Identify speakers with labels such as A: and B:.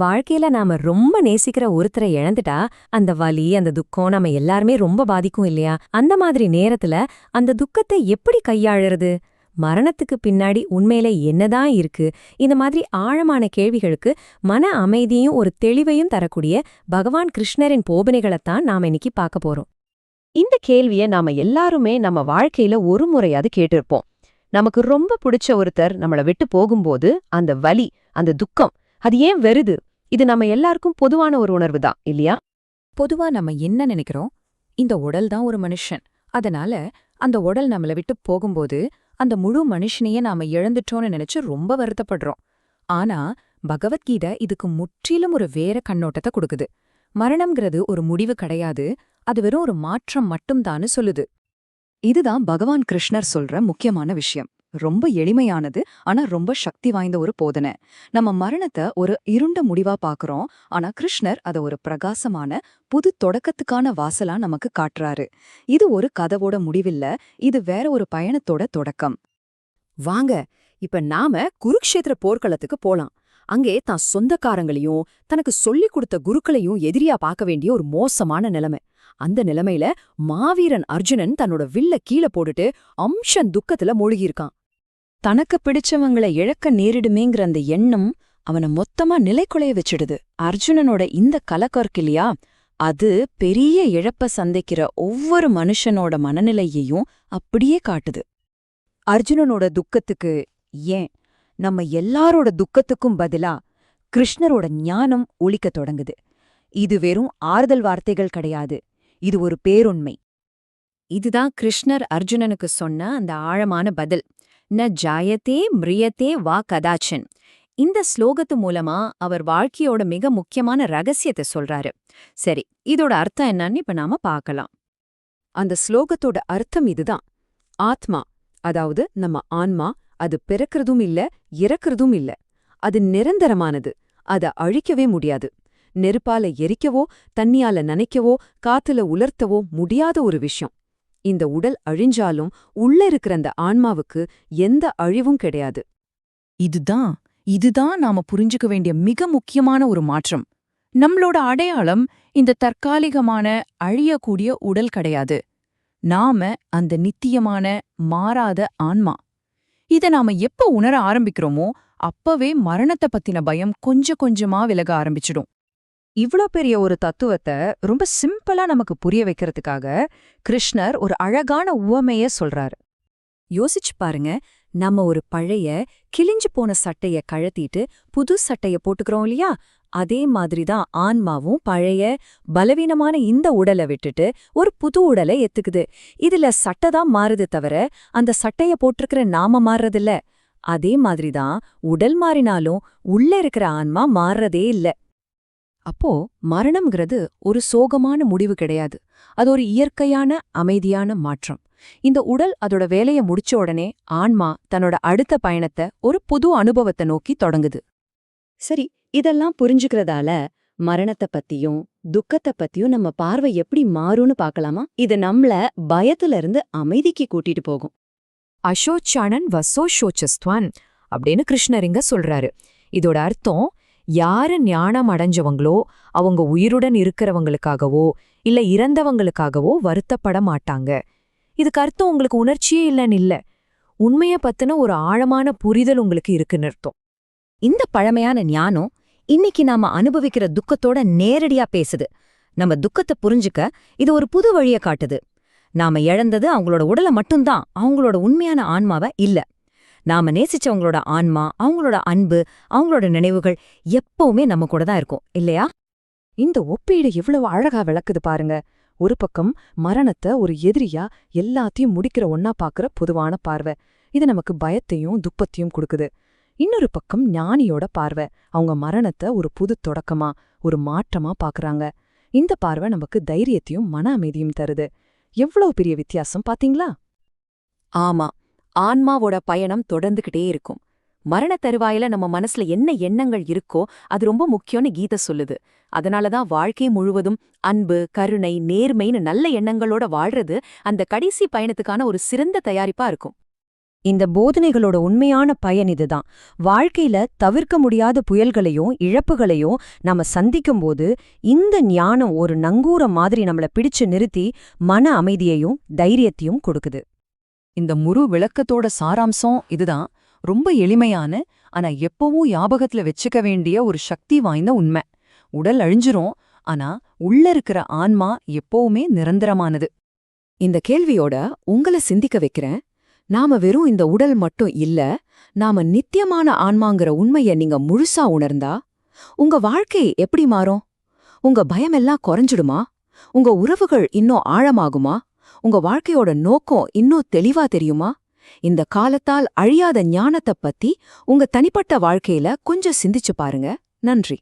A: வாழ்க்கையில நாம ரொம்ப நேசிக்கிற ஒருத்தரை இழந்துட்டா அந்த வலி அந்த துக்கம் நம்ம எல்லாருமே ரொம்ப பாதிக்கும் இல்லையா? அந்த மாதிரி நேரத்துல அந்த துக்கத்தை எப்படி கையாளுறது? மரணத்துக்கு பின்னாடி உண்மையில என்னதான் இருக்கு? இந்த மாதிரி ஆழமான கேள்விகளுக்கு மன அமைதியும் ஒரு தெளிவையும் தரக்கூடிய பகவான் கிருஷ்ணரின் போபனைகளைத்தான் நாம இன்னைக்கு பார்க்க போறோம்.
B: இந்த கேள்விய நாம எல்லாருமே நம்ம வாழ்க்கையில ஒரு முறையாவது கேட்டிருப்போம். நமக்கு ரொம்ப பிடிச்ச ஒருத்தர் நம்மள விட்டு போகும்போது அந்த வலி அந்த துக்கம் அது ஏன் வருது? இது நம்ம எல்லாருக்கும் பொதுவான ஒரு உணர்வு தான் இல்லையா?
C: பொதுவா நம்ம என்ன நினைக்கிறோம்? இந்த உடல் தான் ஒரு மனுஷன். அதனால அந்த உடல் நம்மள விட்டு போகும்போது அந்த முழு மனுஷனையே நாம இழந்துட்டோம்னு நினைச்சு ரொம்ப வருத்தப்படுறோம். ஆனா பகவத்கீதை இதுக்கு முற்றிலும் ஒரு வேற கண்ணோட்டத்தை கொடுக்குது. மரணம்ங்கிறது ஒரு முடிவு கிடையாது அது வெறும் ஒரு மாற்றம் மட்டும்தான்னு சொல்லுது. இதுதான் பகவான் கிருஷ்ணர் சொல்ற முக்கியமான விஷயம். ரொம்ப எளிமையானது ஆனா ரொம்ப சக்தி வாய்ந்த ஒரு போதனை. நம்ம மரணத்தை ஒரு இருண்ட முடிவா பாக்குறோம். ஆனா கிருஷ்ணர் அத ஒரு பிரகாசமான புது தொடக்கத்துக்கான வாசலா நமக்கு காட்டுறாரு. இது ஒரு கதவோட முடிவில்ல இது வேற ஒரு பயணத்தோட தொடக்கம்.
B: வாங்க இப்ப நாம குருக்ஷேத்திர போர்க்களத்துக்கு போலாம். அங்கே தான் சொந்தக்காரங்களையும் தனக்கு சொல்லிக் கொடுத்த குருக்களையும் எதிரியா பார்க்க வேண்டிய ஒரு மோசமான நிலைமை. அந்த நிலைமையில மாவீரன் அர்ஜுனன் தன்னோட வில்ல கீழே போட்டுட்டு அம்சன் துக்கத்துல மூழ்கியிருக்கான்.
C: தனக்கு பிடிச்சவங்களை இழக்க நேரிடுமேங்கிற அந்த எண்ணம் அவனை மொத்தமா நிலைக்குலைய வச்சிடுது. அர்ஜுனனோட இந்த கலக்கற்கு அது பெரிய இழப்ப சந்திக்கிற ஒவ்வொரு மனுஷனோட மனநிலையையும் அப்படியே காட்டுது.
B: அர்ஜுனனோட துக்கத்துக்கு ஏன்? நம்ம எல்லாரோட துக்கத்துக்கும் பதிலா கிருஷ்ணரோட ஞானம் ஒழிக்கத் தொடங்குது. இது வெறும் ஆறுதல் வார்த்தைகள் கிடையாது. இது ஒரு பேருண்மை.
A: இதுதான் கிருஷ்ணர் அர்ஜுனனுக்கு சொன்ன அந்த ஆழமான பதில். ந ஜாயத்தே மிரியத்தே வா கதாச்சன். இந்த ஸ்லோகத்து மூலமா அவர் வாழ்க்கையோட மிக முக்கியமான ரகசியத்தை சொல்றாரு. சரி இதோட அர்த்தம் என்னன்னு இப்ப நாம பார்க்கலாம்.
B: அந்த ஸ்லோகத்தோட அர்த்தம் இதுதான். ஆத்மா அதாவது நம்ம ஆன்மா அது பிறக்கிறதும் இல்ல இறக்கிறதும் இல்ல. அது நிரந்தரமானது. அத அழிக்கவே முடியாது. நெருப்பால எரிக்கவோ தண்ணியால நனைக்கவோ காத்துல உலர்த்தவோ முடியாத ஒரு விஷயம். இந்த உடல் அழிஞ்சாலும் உள்ள இருக்கிற அந்த ஆன்மாவுக்கு எந்த அழிவும் கிடையாது.
C: இதுதான் இதுதான் நாம புரிஞ்சுக்க வேண்டிய மிக முக்கியமான ஒரு மாற்றம். நம்மளோட அடையாளம் இந்த தற்காலிகமான அழியக்கூடிய உடல் கிடையாது. நாம அந்த நித்தியமான மாறாத ஆன்மா. இத நாம எப்ப உணர ஆரம்பிக்கிறோமோ அப்பவே மரணத்தை பத்தின பயம் கொஞ்சம் கொஞ்சமா விலக ஆரம்பிச்சிடும்.
B: இவ்ளோ பெரிய ஒரு தத்துவத்தை ரொம்ப சிம்பிளா நமக்கு புரிய வைக்கிறதுக்காக கிருஷ்ணர் ஒரு அழகான உவமைய சொல்றாரு.
A: யோசிச்சு பாருங்க நம்ம ஒரு பழைய கிழிஞ்சு போன சட்டைய கழத்திட்டு புது சட்டைய போட்டுக்கிறோம் இல்லையா? அதே மாதிரி தான் ஆன்மாவும் பழைய பலவீனமான இந்த உடலை விட்டுட்டு ஒரு புது உடலை எத்துக்குது. இதுல சட்டை தான் மாறுது தவிர அந்த சட்டைய போட்டிருக்கிற நாம மாறுறதில்ல. அதே மாதிரிதான் உடல் மாறினாலும் உள்ள இருக்கிற ஆன்மா மாறுறதே இல்ல.
B: அப்போ மரணம்ங்கிறது ஒரு சோகமான முடிவு கிடையாது. அது ஒரு இயற்கையான அமைதியான மாற்றம். இந்த உடல் அதோட வேலைய முடிச்ச உடனே ஆன்மா தன்னோட அடுத்த பயணத்தை ஒரு புது அனுபவத்தை நோக்கி தொடங்குது. சரி இதெல்லாம் புரிஞ்சுக்கிறதால மரணத்தை பத்தியும் துக்கத்தை பத்தியும் நம்ம பார்வை எப்படி மாறும்னு பார்க்கலாமா? இது நம்மள பயத்துல இருந்து அமைதிக்கு கூட்டிட்டு போகும்.
A: அசோச்சானன் வசோஷோச்சஸ்துவான் அப்படின்னு கிருஷ்ணரிங்க சொல்றாரு. இதோட அர்த்தம் யாரு ஞானம் அடைஞ்சவங்களோ அவங்க உயிருடன் இருக்கிறவங்களுக்காகவோ இல்ல இறந்தவங்களுக்காகவோ வருத்தப்பட மாட்டாங்க. இதுக்கு அர்த்தம் உங்களுக்கு உணர்ச்சியே இல்லைன்னு இல்ல. உண்மைய பத்தின ஒரு ஆழமான புரிதல் உங்களுக்கு இருக்குன்னு அர்த்தம்
D: இந்த பழமையான ஞானம் இன்னைக்கு நாம அனுபவிக்கிற துக்கத்தோட நேரடியா பேசுது. நம்ம துக்கத்தை புரிஞ்சுக்க இது ஒரு புது வழிய காட்டுது. நாம இழந்தது அவங்களோட உடலை மட்டும்தான் அவங்களோட உண்மையான ஆன்மாவை இல்ல. நாம நேசிச்சவங்களோட ஆன்மா அவங்களோட அன்பு அவங்களோட நினைவுகள் எப்பவுமே நம்ம கூட தான் இருக்கும். இல்லையா?
B: இந்த ஒப்பீடு எவ்வளவு அழகா விளக்குது பாருங்க. ஒரு பக்கம் மரணத்தை ஒரு எதிரியா எல்லாத்தையும் முடிக்கிற ஒன்னா பாக்குற பொதுவான பார்வை. இது நமக்கு பயத்தையும் துப்பத்தையும் கொடுக்குது. இன்னொரு பக்கம் ஞானியோட பார்வை. அவங்க மரணத்தை ஒரு புது தொடக்கமா ஒரு மாற்றமா பாக்குறாங்க இந்த பார்வை நமக்கு தைரியத்தையும் மன அமைதியும் தருது. எவ்வளவு பெரிய வித்தியாசம் பாத்தீங்களா?
A: ஆமா. ஆன்மாவோட பயணம் தொடர்ந்துகிட்டே இருக்கும். மரண தருவாயில நம்ம மனசுல என்ன எண்ணங்கள் இருக்கோ அது ரொம்ப முக்கியம்னு கீதை சொல்லுது. அதனாலதான் வாழ்க்கை முழுவதும் அன்பு கருணை நேர்மைன்னு நல்ல எண்ணங்களோட வாழ்றது அந்த கடைசி பயணத்துக்கான ஒரு சிறந்த தயாரிப்பா இருக்கும்.
D: இந்த போதனைகளோட உண்மையான பயன் இதுதான். வாழ்க்கையில தவிர்க்க முடியாத புயல்களையும் இழப்புகளையும் நாம சந்திக்கும்போது இந்த ஞானம் ஒரு நங்கூர மாதிரி நம்மள பிடிச்சு நிறுத்தி மன அமைதியையும் தைரியத்தையும் கொடுக்குது.
B: இந்த முரு விளக்கத்தோட சாராம்சம் இதுதான். ரொம்ப எளிமையான ஆனா எப்பவும் ஞாபகத்துல வச்சுக்க வேண்டிய ஒரு சக்தி வாய்ந்த உண்மை. உடல் அழிஞ்சிரும் ஆனா உள்ள இருக்கிற ஆன்மா எப்பவுமே நிரந்தரமானது.
C: இந்த கேள்வியோட உங்களை சிந்திக்க வைக்கிறேன். நாம வெறும் இந்த உடல் மட்டும் இல்ல நாம நித்தியமான ஆன்மாங்கிற உண்மைய நீங்க முழுசா உணர்ந்தா உங்க வாழ்க்கை எப்படி மாறும்? உங்க பயமெல்லாம் குறைஞ்சிடுமா? உங்க உறவுகள் இன்னும் ஆழமாகுமா? உங்க வாழ்க்கையோட நோக்கம் இன்னும் தெளிவா தெரியுமா? இந்த காலத்தால் அழியாத ஞானத்தை பத்தி உங்க தனிப்பட்ட வாழ்க்கையில கொஞ்சம் சிந்திச்சு பாருங்க. நன்றி.